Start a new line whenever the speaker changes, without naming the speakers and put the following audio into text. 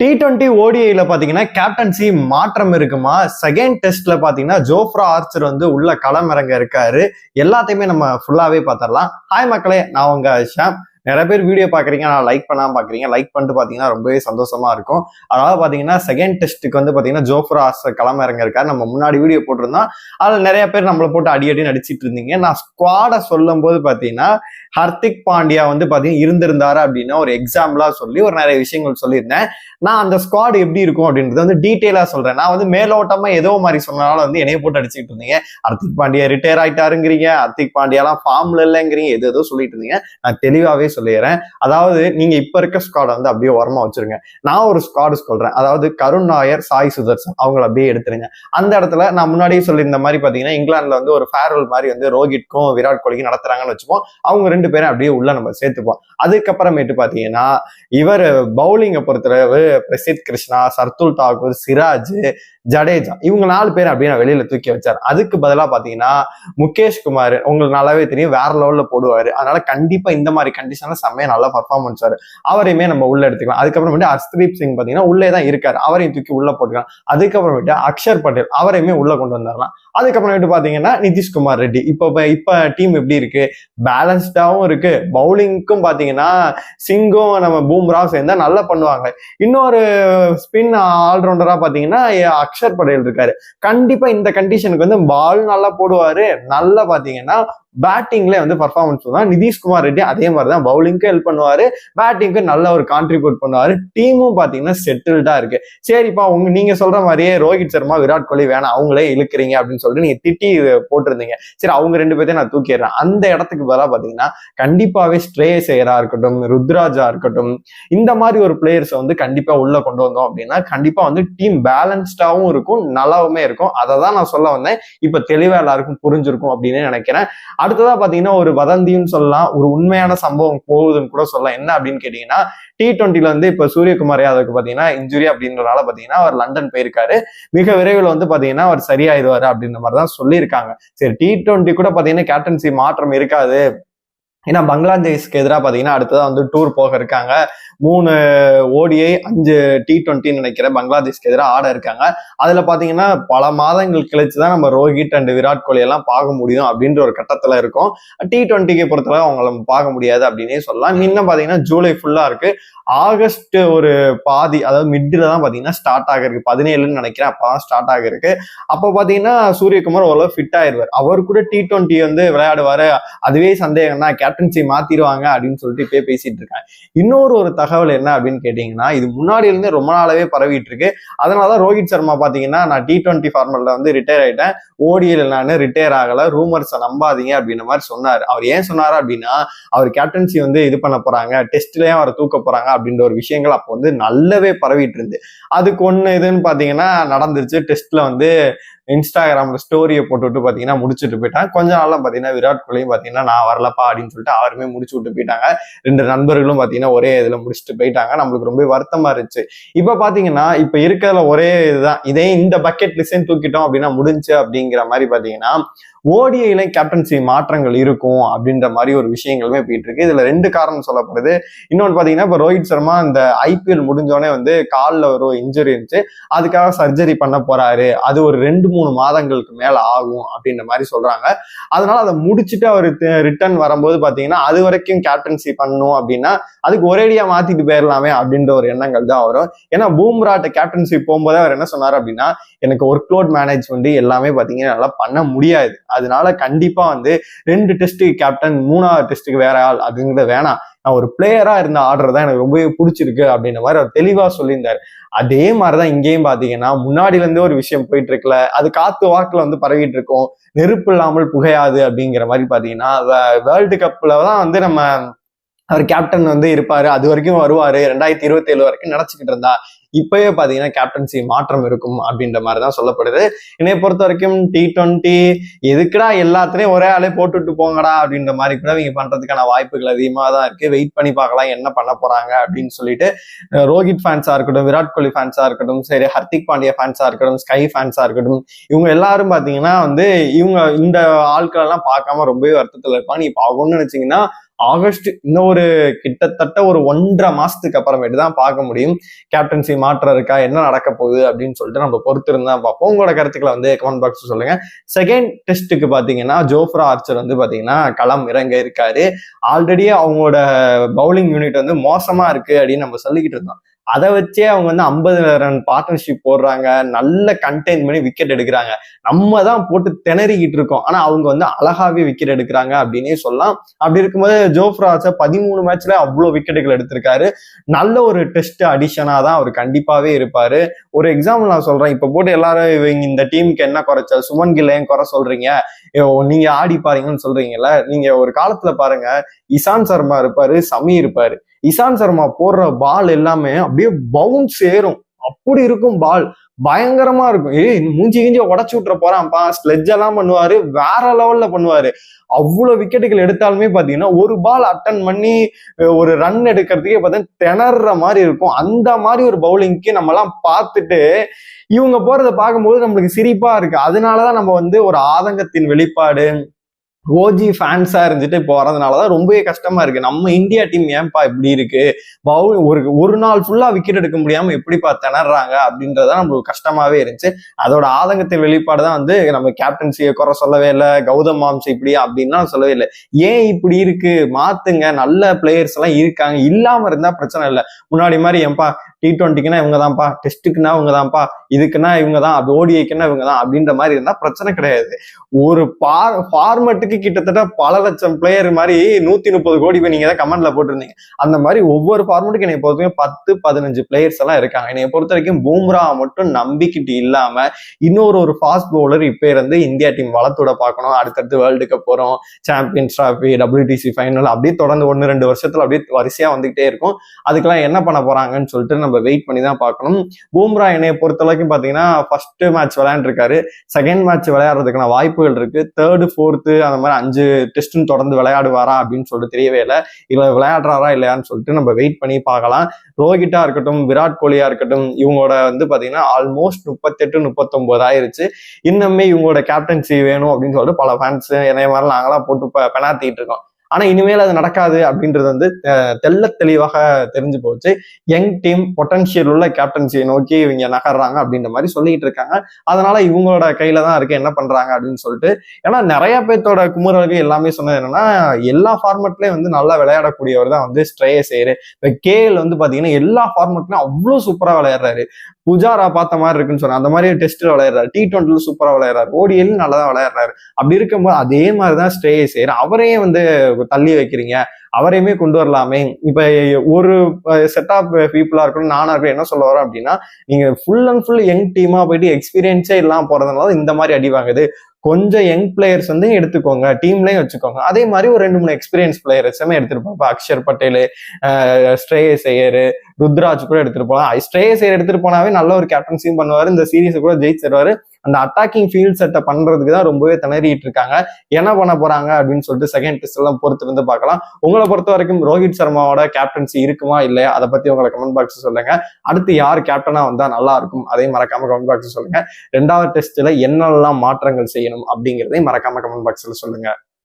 T twenty ஓடிஐல பாத்தீங்கன்னா captaincy மாற்றம் இருக்குமா? செகண்ட் டெஸ்ட்ல பாத்தீங்கன்னா ஜோஃப்ரா ஆர்ச்சர் வந்து உள்ள களமிறங்க இருக்காரு. எல்லாத்தையுமே நம்ம ஃபுல்லாவே பார்த்துடலாம் ஹாய் மக்களே நான் உங்க ஷாம் நிறைய பேர் வீடியோ பார்க்குறீங்க நான் லைக் பண்ணாம பார்க்குறீங்க. லைக் பண்ணிட்டு பார்த்தீங்கன்னா ரொம்பவே சந்தோஷமா இருக்கும். அதாவது பார்த்தீங்கன்னா செகண்ட் டெஸ்ட்டுக்கு வந்து பார்த்தீங்கன்னா ஜோஃபர் ஆஸ் களமிறங்க இருக்காரு நம்ம முன்னாடி வீடியோ போட்டிருந்தோம். அதில் நிறைய பேர் நம்மளை போட்டு அடி அடி நடிச்சிட்டு இருந்தீங்க. நான் ஸ்குவாடை சொல்லும் போது ஹர்திக் பாண்டியா வந்து பார்த்தீங்கன்னா இருந்திருந்தாரு அப்படின்னா ஒரு எக்ஸாம்பிளாக சொல்லி ஒரு நிறைய விஷயங்கள் சொல்லியிருந்தேன். நான் அந்த ஸ்குவாட் எப்படி இருக்கும் அப்படின்றது வந்து டீட்டெயிலாக சொல்கிறேன் நான் வந்து மேலோட்டமாக ஏதோ மாதிரி சொன்னனால வந்து என்னைய போட்டு அடிச்சுட்டு இருந்தீங்க. ஹர்திக் பாண்டியா ரிட்டையர் ஆகிட்டாருங்கிறீங்க ஹர்திக் பாண்டியாலாம் ஃபார்ம்ல இல்லைங்கிறீங்க. எது ஏதோ சொல்லிட்டு இருந்தீங்க. நான் தெளிவாகவே சொல்லிடுறேன். அதாவது நீங்க இப்ப இருக்க ஸ்குவாட் வந்து அப்படியே உரமா வச்சிருங்க. நான் ஒரு ஸ்குவாடு சொல்றேன். அதாவது கருண் நாயர் சாய் சுதர்சன் அவங்கள அப்படியே எடுத்துருங்க. அந்த இடத்துல நான் முன்னாடியே சொல்லியிருந்த மாதிரி பாத்தீங்கன்னா இங்கிலாந்துல வந்து ஒரு ஃபேர்வெல் மாதிரி வந்து ரோஹித்க்கும் விராட் கோலிக்கும் நடத்துறாங்கன்னு வச்சுப்போம். அவங்க ரெண்டு பேரும் அப்படியே உள்ள நம்ம சேர்த்துப்போம். அதுக்கப்புறமேட்டு பாத்தீங்கன்னா இவர் பவுலிங்கை பொறுத்தளவு பிரசித் கிருஷ்ணா சர்துல் தாக்கூர் சிராஜ் ஜடேஜா. இவங்க நாலு பேர் அப்படியே நான் வெளியில தூக்கி வச்சார். அதுக்கு பதிலா பாத்தீங்கன்னா முகேஷ் குமார் உங்களுக்கு நல்லாவே தெரியும் வேற லெவல்ல போடுவாரு. அதனால கண்டிப்பா இந்த மாதிரி கண்டிஷன்ல செம்மையா நல்லா பர்ஃபார்மன்ஸ் வரு அவரையுமே நம்ம உள்ள எடுத்துக்கலாம். அதுக்கப்புறமேட்டு ஹர்ஷ்தீப் சிங் பாத்தீங்கன்னா உள்ளே தான் இருக்காரு. அவரையும் தூக்கி உள்ள போட்டுக்கலாம். அதுக்கப்புறமேட்டு அக்ஷர் பட்டேல் அவரையுமே உள்ள கொண்டு வந்துடலாம் அதுக்கப்புறமேட்டு பாத்தீங்கன்னா நிதிஷ்குமார் ரெட்டி. இப்போ இப்ப டீம் எப்படி இருக்கு? பேலன்ஸ்டாவும் இருக்கு. பவுலிங்க்கும் பாத்தீங்கன்னா சிங்கும் நம்ம பூம்ராவும் சேர்ந்தா நல்லா பண்ணுவாங்க. இன்னொரு ஸ்பின் ஆல்ரவுண்டரா பாத்தீங்கன்னா அக்ஷர் படேல் இருக்காரு. கண்டிப்பா இந்த கண்டிஷனுக்கு வந்து பால் நல்லா போடுவாரு. நல்லா பாத்தீங்கன்னா பேட்டிங்ல வந்து பர்ஃபார்மன்ஸ் தான். நிதிஷ்குமார் ரெட்டி அதே மாதிரி தான் பவுலிங்க்கு ஹெல்ப் பண்ணுவாரு. பேட்டிங்க்கு நல்ல ஒரு கான்ட்ரிபியூட் பண்ணுவாரு. டீமும் பாத்தீங்கன்னா செட்டில்டா இருக்கு. சரிப்பா உங்க நீங்க சொல்ற மாதிரியே ரோஹித் சர்மா விராட் கோலி வேணாம் அவங்களே இழுக்கிறீங்க அப்படின்னு சொல்லிட்டு நீங்க திட்டி போட்டிருந்தீங்க. சரி அவங்க ரெண்டு பேர்த்தையும் நான் தூக்கிடுறேன். அந்த இடத்துக்கு பதிலாக பாத்தீங்கன்னா கண்டிப்பாவே ஸ்ட்ரே இருக்கட்டும் ருத்ராஜா இருக்கட்டும் இந்த மாதிரி ஒரு பிளேயர்ஸை வந்து கண்டிப்பா உள்ள கொண்டு வந்தோம் அப்படின்னா கண்டிப்பா வந்து டீம் பேலன்ஸ்டாவும் இருக்கும் நல்லாவுமே இருக்கும். அதை தான் நான் சொல்ல வந்தேன். இப்ப தெளிவா எல்லாருக்கும் புரிஞ்சிருக்கும் அப்படின்னு நினைக்கிறேன். அடுத்ததா பாத்தீங்கன்னா ஒரு வதந்தியும் சொல்லலாம் ஒரு உண்மையான சம்பவம் போகுதுன்னு கூட சொல்லலாம். என்ன அப்படின்னு கேட்டீங்கன்னா டி டுவெண்ட்டில வந்து இப்ப சூரியகுமார் யாதவுக்கு பாத்தீங்கன்னா இன்ஜுரி அப்படின்றனால பாத்தீங்கன்னா அவர் லண்டன் போயிருக்காரு. மிக விரைவில் வந்து பாத்தீங்கன்னா அவர் சரியாயிடுவாரு அப்படின்ற மாதிரி தான் சொல்லியிருக்காங்க. சரி டி டுவெண்ட்டி கூட பாத்தீங்கன்னா கேப்டன்சி மாற்றம் இருக்காது. ஏன்னா பங்களாதேஷ்க்கு எதிராக பார்த்தீங்கன்னா அடுத்ததாக வந்து டூர் போக இருக்காங்க. மூணு ஓடிஐ அஞ்சு டி டுவெண்ட்டின்னு நினைக்கிறேன் பங்களாதேஷ்க்கு எதிராக ஆட இருக்காங்க. அதில் பார்த்தீங்கன்னா பல மாதங்கள் கழிச்சு தான் நம்ம ரோஹித் அண்ட் விராட் கோலி எல்லாம் பார்க்க முடியும் அப்படின்ற ஒரு கட்டத்தில் இருக்கும். டி டுவெண்ட்டிக்கு பொறுத்தவரை அவங்கள பார்க்க முடியாது அப்படின்னே சொல்லலாம். இன்னும் பார்த்தீங்கன்னா ஜூலை ஃபுல்லாக இருக்கு. ஆகஸ்ட் ஒரு பாதி அதாவது மிட்டில் தான் பார்த்தீங்கன்னா ஸ்டார்ட் ஆகிருக்கு பதினேழுன்னு நினைக்கிறேன் அப்போ தான் ஸ்டார்ட் ஆகிருக்கு அப்போ பார்த்தீங்கன்னா சூரியகுமார் ஓரளவு ஃபிட் ஆயிடுவார் அவர் கூட டி டுவெண்ட்டி வந்து விளையாடுவார். அதுவே சந்தேகம்னா கேப்டன்சி மாத்திடுவாங்க அப்படின்னு சொல்லிட்டு இப்பயே பேசிட்டு இருக்காங்க. இன்னொரு ஒரு தகவல் என்ன அப்படின்னு கேட்டீங்கன்னா இது முன்னாடி இருந்தே ரொம்ப நாளாவே பரவிட்டு இருக்கு அதனாலதான் ரோஹித் சர்மா பாத்தீங்கன்னா நான் டி டுவெண்ட்டி ஃபார்மல்ல வந்து ரிட்டையர் ஆயிட்டேன். ஓடியில் நான் ரிட்டையர் ஆகல. ரூமர்ஸை நம்பாதீங்க அப்படின்ற மாதிரி சொன்னார். அவர் ஏன் சொன்னாரு அப்படின்னா அவர் கேப்டன்சி வந்து இது பண்ண போறாங்க டெஸ்ட்லயே அவரை தூக்க போறாங்க அப்படின்ற ஒரு விஷயங்கள் அப்போ வந்து நல்லாவே பரவிட்டு இருந்து அதுக்கு ஒன்று இதுன்னு பாத்தீங்கன்னா நடந்துருச்சு. டெஸ்ட்ல வந்து இன்ஸ்டாகிராம்ல ஸ்டோரியை போட்டுவிட்டு பார்த்தீங்கன்னா முடிச்சுட்டு போயிட்டாங்க. கொஞ்ச நாள்ல பார்த்தீங்கன்னா விராட் கோலியும் பார்த்தீங்கன்னா நான் வரலப்பா அப்படின்னு சொல்லிட்டு அவருமே முடிச்சு விட்டு போயிட்டாங்க. ரெண்டு நண்பர்களும் பார்த்தீங்கன்னா ஒரே இதில் முடிச்சுட்டு போயிட்டாங்க. நம்மளுக்கு ரொம்ப வருத்தமா இருந்துச்சு. இப்போ பார்த்தீங்கன்னா இப்போ இருக்கிறதுல ஒரே இதுதான். இதே இந்த பக்கெட் லிஸ்டையும் தூக்கிட்டோம் அப்படின்னா முடிஞ்சு அப்படிங்கிற மாதிரி பார்த்தீங்கன்னா ஓடிஐல கேப்டன்சி மாற்றங்கள் இருக்கும் அப்படின்ற மாதிரி ஒரு விஷயங்களுமே போயிட்டு இருக்கு. இதுல ரெண்டு காரணம் சொல்லப்படுது. இன்னொன்று பாத்தீங்கன்னா இப்போ ரோஹித் சர்மா இந்த ஐபிஎல் முடிஞ்சோடனே வந்து காலில் ஒரு இன்ஜுரி இருந்துச்சு. அதுக்காக சர்ஜரி பண்ண போறாரு. அது ஒரு ரெண்டு மூணு மூணு மாதங்களுக்கு மேல ஆகும் அப்படின்ற மாதிரி சொல்றாங்க. அதனால அதை முடிச்சுட்டு அவர் ரிட்டர்ன் வரும்போது பாத்தீங்கன்னா அது வரைக்கும் கேப்டன்சி பண்ணும் அப்படின்னா அதுக்கு ஒரேடியா மாத்திட்டு போயிடலாமே அப்படின்ற ஒரு எண்ணங்கள் தான் வரும். ஏன்னா பூம்ராட்ட கேப்டன்சி போகும்போது அவர் என்ன சொன்னார் அப்படின்னா எனக்கு ஒர்க் லோட் மேனேஜ்மெண்ட் எல்லாமே பாத்தீங்கன்னா நல்லா பண்ண முடியாது. அதனால கண்டிப்பா வந்து ரெண்டு டெஸ்ட்டுக்கு கேப்டன் மூணாவது டெஸ்ட்டுக்கு வேற ஆள் அப்படிங்கிறத வேணாம். நான் ஒரு பிளேயரா இருந்த ஆர்டர் தான் எனக்கு ரொம்பவே பிடிச்சிருக்கு அப்படின்ற மாதிரி அவர் தெளிவா சொல்லியிருந்தார். அதே மாதிரிதான் இங்கேயும் பாத்தீங்கன்னா முன்னாடில இருந்தே ஒரு விஷயம் போயிட்டு இருக்குல்ல அது காத்து வாக்குல வந்து பரவிட்டு இருக்கும். நெருப்பு இல்லாமல் புகையாது அப்படிங்கிற மாதிரி பாத்தீங்கன்னா வேர்ல்டு கப்ல தான் வந்து நம்ம அவர் கேப்டன் வந்து இருப்பாரு. அது வரைக்கும் வருவாரு. ரெண்டாயிரத்தி இருபத்தி ஏழு வரைக்கும் நினைச்சுக்கிட்டு இருந்தா. இப்பயே பார்த்தீங்கன்னா கேப்டன்சி மாற்றம் இருக்கும் அப்படின்ற மாதிரி தான் சொல்லப்படுது. என்னை பொறுத்த வரைக்கும் டி டுவெண்ட்டி எதுக்குடா எல்லாத்துலேயும் ஒரே ஆளே போட்டுட்டு போங்கடா அப்படின்ற மாதிரி கூட இவங்க பண்ணுறதுக்கான வாய்ப்புகள் அதிகமாக தான் இருக்குது வெயிட் பண்ணி பார்க்கலாம் என்ன பண்ண போகிறாங்க அப்படின்னு சொல்லிட்டு ரோஹித் ஃபேன்ஸாக இருக்கட்டும் விராட் கோலி ஃபேன்ஸாக இருக்கட்டும் சரி ஹர்திக் பாண்டியா ஃபேன்ஸாக இருக்கட்டும் ஸ்கை ஃபேன்ஸாக இருக்கட்டும் இவங்க எல்லாரும் பார்த்தீங்கன்னா வந்து இவங்க இந்த ஆட்களெல்லாம் பார்க்காம ரொம்பவே வருத்தத்தில் இருப்பாங்க. இப்ப ஆகும்னு நினச்சிங்கன்னா ஆகஸ்ட் இன்னும் ஒரு கிட்டத்தட்ட ஒரு ஒன்றரை மாசத்துக்கு அப்புறமேட்டு தான் பார்க்க முடியும். கேப்டன்சி மாற்றம் இருக்கா? என்ன நடக்க போகுது? அப்படின்னு சொல்லிட்டு நம்ம பொறுத்து இருந்தா பார்ப்போம். உங்களோட கருத்துக்களை வந்து கமெண்ட் பாக்ஸ் சொல்லுங்க. செகண்ட் டெஸ்ட்டுக்கு பாத்தீங்கன்னா ஜோஃப்ரா ஆர்ச்சர் வந்து பாத்தீங்கன்னா களம் இறங்க இருக்காரு. ஆல்ரெடி அவங்களோட பவுலிங் யூனிட் வந்து மோசமா இருக்கு அப்படின்னு நம்ம சொல்லிக்கிட்டு இருந்தோம். அதை வச்சே அவங்க வந்து ஐம்பது ரன் பார்ட்னர்ஷிப் போடுறாங்க. நல்ல கண்டெயின் பண்ணி விக்கெட் எடுக்கிறாங்க. நம்ம தான் போட்டு திணறிக்கிட்டு இருக்கோம். ஆனா அவங்க வந்து அழகாவே விக்கெட் எடுக்கிறாங்க அப்படின்னே சொல்லலாம். அப்படி இருக்கும்போது ஜோஃப்ராஜ பதிமூணு மேட்ச்ல அவ்வளோ விக்கெட்டுகள் எடுத்திருக்காரு. நல்ல ஒரு டெஸ்ட் அடிஷனா தான் அவர் கண்டிப்பாவே இருப்பாரு. ஒரு எக்ஸாம்பிள் நான் சொல்றேன். இப்ப போட்டு எல்லாரும் இவங்க இந்த டீமுக்கு என்ன குறைச்ச? சுமன் கில்லையும் குறை சொல்றீங்க? நீங்க ஆடி பாருங்கன்னு சொல்றீங்கல்ல. நீங்க ஒரு காலத்துல பாருங்க. இசான் சர்மா இருப்பாரு சமி இருப்பாரு. இசான் சர்மா போடுற பால் எல்லாமே அப்படியே பவுன்ஸ் ஏறும். அப்படி இருக்கும் பால். பயங்கரமா இருக்கும். ஏய் மூஞ்சி கிஞ்சி உடச்சு விட்டுற போறான்ப்பா. ஸ்லெட்ஜ் எல்லாம் பண்ணுவாரு. வேற லெவல்ல பண்ணுவாரு. அவ்வளவு விக்கெட்டுகள் எடுத்தாலுமே பாத்தீங்கன்னா ஒரு பால் அட்டன் பண்ணி ஒரு ரன் எடுக்கிறதுக்கே பார்த்தீங்கன்னா திணற மாதிரி இருக்கும். அந்த மாதிரி ஒரு பவுலிங்க்கு நம்ம எல்லாம் பார்த்துட்டு இவங்க போறதை பார்க்கும்போது நம்மளுக்கு சிரிப்பா இருக்கு. அதனாலதான் நம்ம வந்து ஒரு ஆதங்கத்தின் வெளிப்பாடு ஓஜி ஃபேன்ஸாக இருந்துட்டு போறதுனாலதான் ரொம்பவே கஷ்டமாக இருக்குது நம்ம இந்தியா டீம் ஏன்பா இப்படி இருக்கு? பவுல் ஒரு ஒரு நாள் ஃபுல்லாக விக்கெட் எடுக்க முடியாமல் எப்படிப்பா திணறாங்க அப்படின்றத நம்மளுக்கு கஷ்டமாவே இருந்துச்சு. அதோட ஆதங்கத்தை வெளிப்பாடு தான் வந்து நம்ம கேப்டன்சியை குறை சொல்லவே இல்லை கௌதம் மாம்ஸ் இப்படி அப்படின்லாம் சொல்லவே இல்லை. ஏன் இப்படி இருக்கு? மாத்துங்க. நல்ல பிளேயர்ஸ் எல்லாம் இருக்காங்க. இல்லாமல் இருந்தால் பிரச்சனை இல்லை. முன்னாடி மாதிரி ஏன்பா டி டுவெண்ட்டிக்குன்னா இவங்க தான்ப்பா டெஸ்ட்டுக்குன்னா இவங்க தான்ப்பா இதுக்குன்னா இவங்க தான் அப்படி ஓடிஐக்குன்னா இவங்க தான் அப்படின்ற மாதிரி இருந்தால் பிரச்சனை கிடையாது. ஒரு பார் ஃபார்மெட்டுக்கு கிட்டத்தட்ட பல லட்சம் பிளேயர் மாதிரி நூற்றி முப்பது கோடி போய் நீங்கள் தான் கமெண்ட்ல போட்டிருந்தீங்க. அந்த மாதிரி ஒவ்வொரு ஃபார்மெட்டுக்கு என்னை பொறுத்த வரைக்கும் பத்து பதினஞ்சு பிளேயர்ஸ் எல்லாம் இருக்காங்க. என்னை பொறுத்த வரைக்கும் பூம்ரா மட்டும் நம்பிக்கிட்டு இல்லாம இன்னொரு ஒரு ஃபாஸ்ட் பவுலர் இப்போ இருந்து இந்தியா டீம் வளத்தோட பார்க்கணும். அடுத்தடுத்து வேர்ல்டு கப் போகிறோம் சாம்பியன்ஸ் ட்ராஃபி டபிள்யூடிசி ஃபைனல் அப்படியே தொடர்ந்து ஒன்று ரெண்டு வருஷத்தில் அப்படியே வரிசையாக வந்துகிட்டே இருக்கும். அதுக்கெல்லாம் என்ன பண்ண போகிறாங்கன்னு சொல்லிட்டு நம்ம நம்ம வெயிட் பண்ணி தான் பார்க்கணும். பூம்ரா என்னைய பொறுத்த வரைக்கும் பார்த்தீங்கன்னா ஃபர்ஸ்ட் மேட்ச் விளையாண்டுருக்காரு. செகண்ட் மேட்ச் விளையாடுறதுக்கான வாய்ப்புகள் இருக்கு. தேர்டு ஃபோர்த்து அந்த மாதிரி அஞ்சு டெஸ்ட்டும் தொடர்ந்து விளையாடுவாரா அப்படின்னு சொல்லிட்டு தெரியவே இல்லை. இதில் விளையாடுறாரா இல்லையான்னு சொல்லிட்டு நம்ம வெயிட் பண்ணி பார்க்கலாம். ரோஹிட்டா இருக்கட்டும் விராட் கோலியா இருக்கட்டும் இவங்களோட வந்து பார்த்தீங்கன்னா ஆல்மோஸ்ட் முப்பத்தெட்டு முப்பத்தொன்பது ஆயிருச்சு. இன்னுமே இவங்களோட கேப்டன்சி வேணும் அப்படின்னு சொல்லிட்டு பல ஃபேன்ஸ் என்னைய மாதிரி நாங்களாம் போட்டு இப்போ பெனாத்திட்டு இருக்கோம். ஆனா இனிமேல் அது நடக்காது அப்படின்றது வந்து தெல்ல தெளிவாக தெரிஞ்சு போச்சு. யங் டீம் பொட்டன்ஷியல் உள்ள கேப்டன்சியை நோக்கி இவங்க நகர்றாங்க அப்படின்ற மாதிரி சொல்லிட்டு இருக்காங்க. அதனால இவங்களோட கையில தான் இருக்கு என்ன பண்றாங்க அப்படின்னு சொல்லிட்டு. ஏன்னா நிறைய பேர்த்தோட குமுறல்கள் எல்லாமே சொன்னது என்னன்னா எல்லா ஃபார்மெட்லயும் வந்து நல்லா விளையாடக்கூடியவர் தான் வந்து ஸ்ட்ரேயஸ் ஏரு இப்ப கேஎல் வந்து பாத்தீங்கன்னா எல்லா ஃபார்மெட்லயும் அவ்வளவு சூப்பரா விளையாடுறாரு. புஜாரா பார்த்த மாதிரி இருக்குன்னு சொன்னாங்க அந்த மாதிரி டெஸ்ட்ல விளையாடுறாரு. டி டுவெண்ட்டில சூப்பரா விளையாடுறாரு. ஓடியிலும் நல்லா தான் விளையாடுறாரு. அப்படி இருக்கும்போது அதே மாதிரிதான் ஸ்ட்ரேயஸ் ஏரு அவரே வந்து தள்ளி வைக்கிறீங்க. அவரையுமே கொண்டு வரலாமே. இப்ப ஒரு செட் ஆஃப் பீப்புளா இருக்கணும் நானா இருக்கணும் என்ன சொல்ல வரோம் அப்படின்னா நீங்க ஃபுல் அண்ட் ஃபுல் யங் டீமா போயிட்டு எக்ஸ்பீரியன்ஸே இல்லாம போறதுனால இந்த மாதிரி அடி வாங்குது. கொஞ்சம் யங் பிளேயர்ஸ் வந்து எடுத்துக்கோங்க டீம்லயும் வச்சுக்கோங்க. அதே மாதிரி ஒரு ரெண்டு மூணு எக்ஸ்பீரியன்ஸ் பிளேயர்ஸுமே எடுத்துருப்போம். இப்போ அக்ஷர் பட்டேல் ஸ்ரேயஸ் ஐயர் ருத்ராஜ் கூட எடுத்துட்டு போகலாம் ஸ்ரேயஸ் ஐயர் எடுத்துட்டு போனாவே நல்ல ஒரு கேப்டன்சியும் பண்ணுவார். இந்த சீரீஸை கூட ஜெயிச்சிருவாரு. அந்த அட்டாக்கிங் ஃபீல்ட் செட்டை பண்றதுக்கு தான் ரொம்பவே திணறிட்டு இருக்காங்க. என்ன பண்ண போறாங்க அப்படின்னு சொல்லிட்டு செகண்ட் டெஸ்ட் எல்லாம் பொறுத்து இருந்து பார்க்கலாம். உங்களை பொறுத்த வரைக்கும் ரோஹித் சர்மாவோட கேப்டன்சி இருக்குமா இல்லையா? அதை பத்தி உங்களை கமெண்ட் பாக்ஸ் சொல்லுங்க. அடுத்து யார் கேப்டனா வந்தா நல்லா இருக்கும்? அதையும் மறக்காம கமெண்ட் பாக்ஸ் சொல்லுங்க. ரெண்டாவது டெஸ்ட்ல என்னெல்லாம் மாற்றங்கள் செய்யணும் அப்படிங்கிறதையும் மறக்காம கமெண்ட் பாக்ஸ்ல சொல்லுங்க.